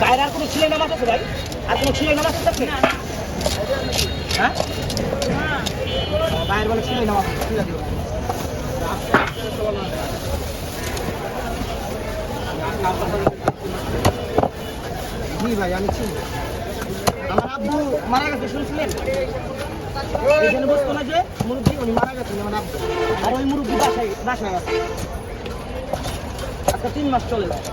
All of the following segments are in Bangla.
বাইরে আর কোনো ছেলে নামাজ আছে ভাই? আর কোনো ছেলে নামাজ আছে হ্যাঁ? বাইরে বলে ছেলে নামাজ জি ভাই, আমি চিনি। আমার আব্বু মারা গেছে, শুনছিলেন? এখানে বসতো না যে, মুরব্বী, উনি মারা গেছেন আব্বু। আর ওই মুরব্বী বাসায় বাসায় আছে। আজকে তিন মাস চলে যায়।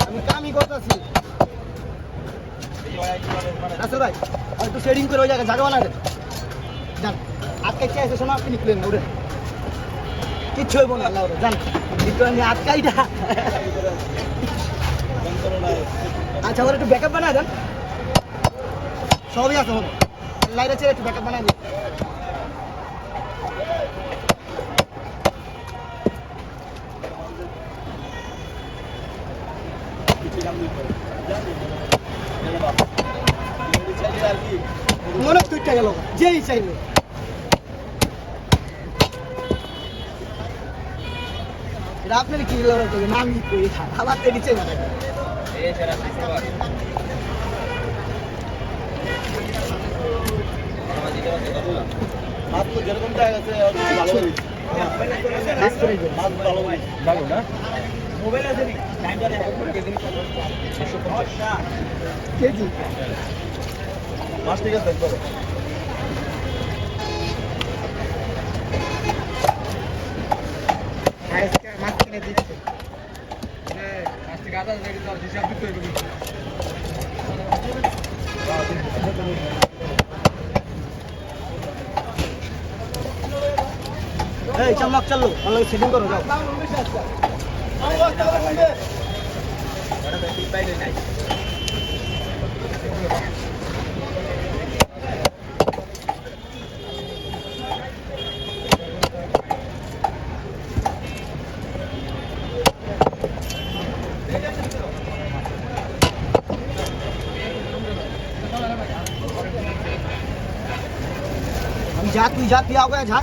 আমি কামই করতেছি আসল ভাই একটু শেডিং করে ওই জায়গায় জায়গা দেন যান আজকে কে আছে শোনো আপনি নিকলেন ওরে কিচ্ছু হইব না আল্লাহ যান আমি আজকাইটা আচ্ছা ওর একটু ব্যাকআপ বানায় দেন সবই আছে হবে লাইরে ছেড়ে একটু ব্যাকআপ বানায় দিন মনে তুইটা গেল। যেই চাইবে আপনার কি লড়াই করবেন আমি করি আবার তো নিচে যেরকম ভালো কাজ। মাছ ঠিক আছে মাছ কিনে দিচ্ছে এই চমক চালু ভালো সেটিং করো যাও। আমি যা তুই যা তুই আগে যা